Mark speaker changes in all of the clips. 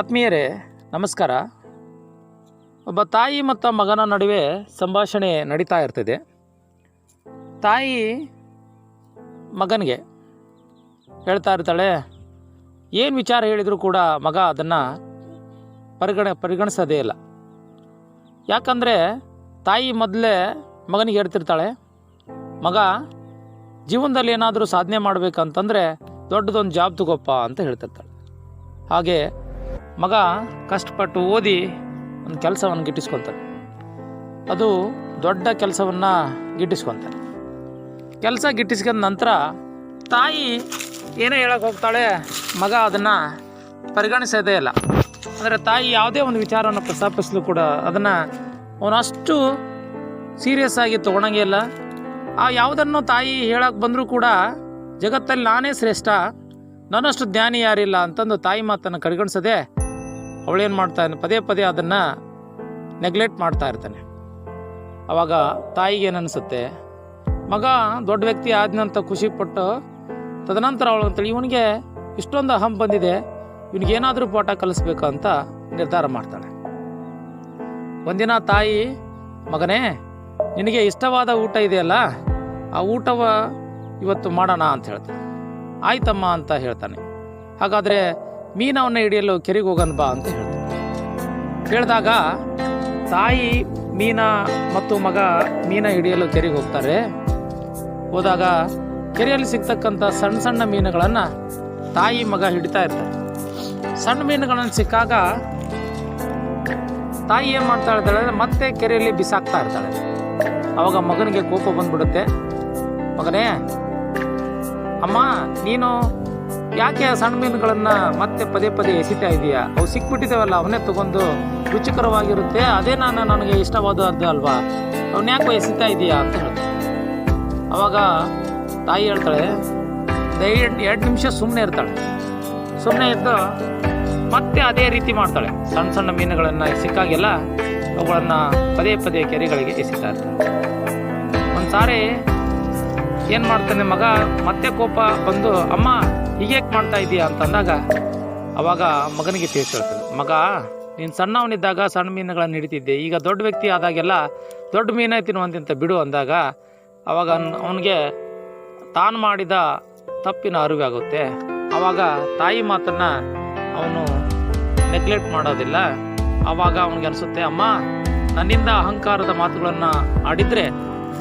Speaker 1: ಆತ್ಮೀಯರೇ, ನಮಸ್ಕಾರ. ಒಬ್ಬ ತಾಯಿ ಮತ್ತು ಮಗನ ನಡುವೆ ಸಂಭಾಷಣೆ ನಡೀತಾ ಇರ್ತದೆ. ತಾಯಿ ಮಗನಿಗೆ ಹೇಳ್ತಾ ಇರ್ತಾಳೆ, ಏನು ವಿಚಾರ ಹೇಳಿದರೂ ಕೂಡ ಮಗ ಅದನ್ನು ಪರಿಗಣ, ಪರಿಗಣಿಸೋದೇ ಇಲ್ಲ. ಯಾಕಂದರೆ ತಾಯಿ ಮೊದಲೇ ಮಗನಿಗೆ ಹೇಳ್ತಿರ್ತಾಳೆ, ಮಗ, ಜೀವನದಲ್ಲಿ ಏನಾದರೂ ಸಾಧನೆ ಮಾಡಬೇಕಂತಂದರೆ ದೊಡ್ಡದೊಂದು ಜಾಬ್ ತಗೋಪ್ಪ ಅಂತ ಹೇಳ್ತಿರ್ತಾಳೆ. ಹಾಗೆ ಮಗ ಕಷ್ಟಪಟ್ಟು ಓದಿ ಒಂದು ಕೆಲಸವನ್ನು ಗಿಟ್ಟಿಸ್ಕೊತಾನೆ. ಅದು ದೊಡ್ಡ ಕೆಲಸವನ್ನು ಗಿಟ್ಟಿಸ್ಕೊತಾನೆ. ಕೆಲಸ ಗಿಟ್ಟಿಸ್ಕೊಂಡ ನಂತರ ತಾಯಿ ಏನೇ ಹೇಳಕ್ಕೆ ಹೋಗ್ತಾಳೆ, ಮಗ ಅದನ್ನು ಪರಿಗಣಿಸೋದೇ ಇಲ್ಲ. ಅಂದರೆ ತಾಯಿ ಯಾವುದೇ ಒಂದು ವಿಚಾರವನ್ನು ಪ್ರಸ್ತಾಪಿಸಲು ಕೂಡ ಅದನ್ನು ಅವನಷ್ಟು ಸೀರಿಯಸ್ ಆಗಿ ತೊಗೊಳಂಗೇ ಇಲ್ಲ. ಆ ಯಾವುದನ್ನು ತಾಯಿ ಹೇಳಕ್ಕೆ ಬಂದರೂ ಕೂಡ ಜಗತ್ತಲ್ಲಿ ನಾನೇ ಶ್ರೇಷ್ಠ, ನನ್ನಷ್ಟು ಜ್ಞಾನಿ ಯಾರಿಲ್ಲ ಅಂತಂದು ತಾಯಿ ಮಾತನ್ನು ಕಡೆಗಣಿಸದೆ ಅವಳೇನು ಮಾಡ್ತಾನೆ ಪದೇ ಪದೇ ಅದನ್ನು ನೆಗ್ಲೆಕ್ಟ್ ಮಾಡ್ತಾ ಇರ್ತಾನೆ. ಅವಾಗ ತಾಯಿಗೆ ಏನನ್ಸುತ್ತೆ? ಮಗ ದೊಡ್ಡ ವ್ಯಕ್ತಿ ಆದ್ನಂತ ಖುಷಿಪಟ್ಟು ತದನಂತರ ಅವಳು ಅಂತೇಳಿ ಇವನಿಗೆ ಇಷ್ಟೊಂದು ಅಹಂ ಬಂದಿದೆ ಇವನಿಗೇನಾದರೂ ಪಾಠ ಕಲಿಸ್ಬೇಕು ಅಂತ ನಿರ್ಧಾರ ಮಾಡ್ತಾಳೆ. ಒಂದಿನ ತಾಯಿ, ಮಗನೇ, ನಿನಗೆ ಇಷ್ಟವಾದ ಊಟ ಇದೆಯಲ್ಲ, ಆ ಊಟವ ಇವತ್ತು ಮಾಡೋಣ ಅಂತ ಹೇಳ್ತಾನೆ ಆಯ್ತಮ್ಮ ಅಂತ ಹೇಳ್ತಾನೆ. ಹಾಗಾದರೆ ಮೀನವನ್ನು ಹಿಡಿಯಲು ಕೆರೆಗೆ ಹೋಗನ್ ಬಾ ಅಂತ ಹೇಳ್ತಾರೆ ಹೇಳಿದಾಗ ತಾಯಿ ಮೀನ ಮತ್ತು ಮಗ ಮೀನ ಹಿಡಿಯಲು ಕೆರೆಗೆ ಹೋಗ್ತಾರೆ. ಹೋದಾಗ ಕೆರೆಯಲ್ಲಿ ಸಿಗ್ತಕ್ಕಂಥ ಸಣ್ಣ ಸಣ್ಣ ಮೀನುಗಳನ್ನು ತಾಯಿ ಮಗ ಹಿಡಿತಾ ಇರ್ತಾರೆ. ಸಣ್ಣ ಮೀನುಗಳನ್ನು ಸಿಕ್ಕಾಗ ತಾಯಿ ಏನು ಮಾಡ್ತಾ ಇರ್ತಾಳೆ ಅಂದರೆ ಮತ್ತೆ ಕೆರೆಯಲ್ಲಿ ಬಿಸಾಕ್ತಾ ಇರ್ತಾಳೆ. ಅವಾಗ ಮಗನಿಗೆ ಕೋಪ ಬಂದ್ಬಿಡುತ್ತೆ. ಮಗನೇ, ಅಮ್ಮ, ನೀನು ಯಾಕೆ ಆ ಸಣ್ಣ ಮೀನುಗಳನ್ನು ಮತ್ತೆ ಪದೇ ಪದೇ ಎಸಿತಾ ಇದೀಯಾ? ಅವು ಸಿಕ್ಬಿಟ್ಟಿದ್ದಾವಲ್ಲ, ಅವನ್ನೇ ತಗೊಂಡು ರುಚಿಕರವಾಗಿರುತ್ತೆ. ಅದೇ ನಾನು ನನಗೆ ಇಷ್ಟವಾದದ್ದು ಅಲ್ವಾ? ಅವನ್ನ ಯಾಕೆ ಎಸಿತಾ ಇದೀಯಾ ಅಂತ ಹೇಳ್ತಾನೆ ಅವಾಗ ತಾಯಿ ಹೇಳ್ತಾಳೆ ದಯ ಎರಡು ನಿಮಿಷ ಸುಮ್ಮನೆ ಇರ್ತಾಳೆ. ಸುಮ್ಮನೆ ಇದ್ದು ಮತ್ತೆ ಅದೇ ರೀತಿ ಮಾಡ್ತಾಳೆ. ಸಣ್ಣ ಸಣ್ಣ ಮೀನುಗಳನ್ನು ಸಿಕ್ಕಾಗೆಲ್ಲ ಅವುಗಳನ್ನು ಪದೇ ಪದೇ ಕೆರೆಗಳಿಗೆ ಎಸಿತಾ ಇರ್ತಾಳೆ. ಒಂದು ಸಾರಿ ಏನು ಮಾಡ್ತಾನೆ ಮಗ, ಮತ್ತೆ ಕೋಪ ಬಂದು, ಅಮ್ಮ ಹೀಗೇಕೆ ಮಾಡ್ತಾ ಇದೀಯಾ ಅಂತಂದಾಗ, ಅವಾಗ ಮಗನಿಗೆ ತಿಳಿಸಿರ್ತದೆ ಮಗ, ನೀನು ಸಣ್ಣವನಿದ್ದಾಗ ಸಣ್ಣ ಮೀನುಗಳನ್ನು ಹಿಡಿತಿದ್ದೆ, ಈಗ ದೊಡ್ಡ ವ್ಯಕ್ತಿ ಆದಾಗೆಲ್ಲ ದೊಡ್ಡ ಮೀನೇ ತಿನ್ನುವಂತಿಂತ ಬಿಡು ಅಂದಾಗ, ಅವಾಗ ಅವನಿಗೆ ತಾನು ಮಾಡಿದ ತಪ್ಪಿನ ಅರಿವಾಗುತ್ತೆ. ಆವಾಗ ತಾಯಿ ಮಾತನ್ನು ಅವನು ನೆಗ್ಲೆಕ್ಟ್ ಮಾಡೋದಿಲ್ಲ. ಆವಾಗ ಅವನಿಗೆ ಅನಿಸುತ್ತೆ, ಅಮ್ಮ, ನನ್ನಿಂದ ಅಹಂಕಾರದ ಮಾತುಗಳನ್ನು ಆಡಿದರೆ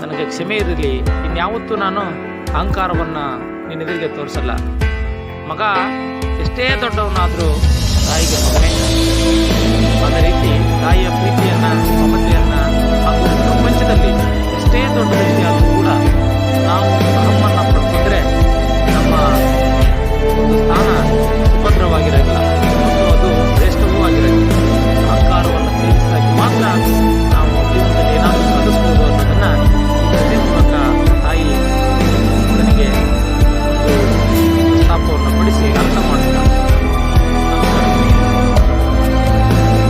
Speaker 1: ನನಗೆ ಕ್ಷಮೆ ಇರಲಿ. ಇನ್ಯಾವತ್ತೂ ನಾನು ಅಹಂಕಾರವನ್ನು ನಿನ್ನೆದುರಿಗೆ ತೋರಿಸಲ್ಲ. ಮಗ ಎಷ್ಟೇ ದೊಡ್ಡವನಾದರೂ ತಾಯಿಗೆ ಮಗನೇ. ಅದೇ ರೀತಿ ತಾಯಿಯ ಪ್ರೀತಿಯನ್ನು ಮಮತೆಯನ್ನು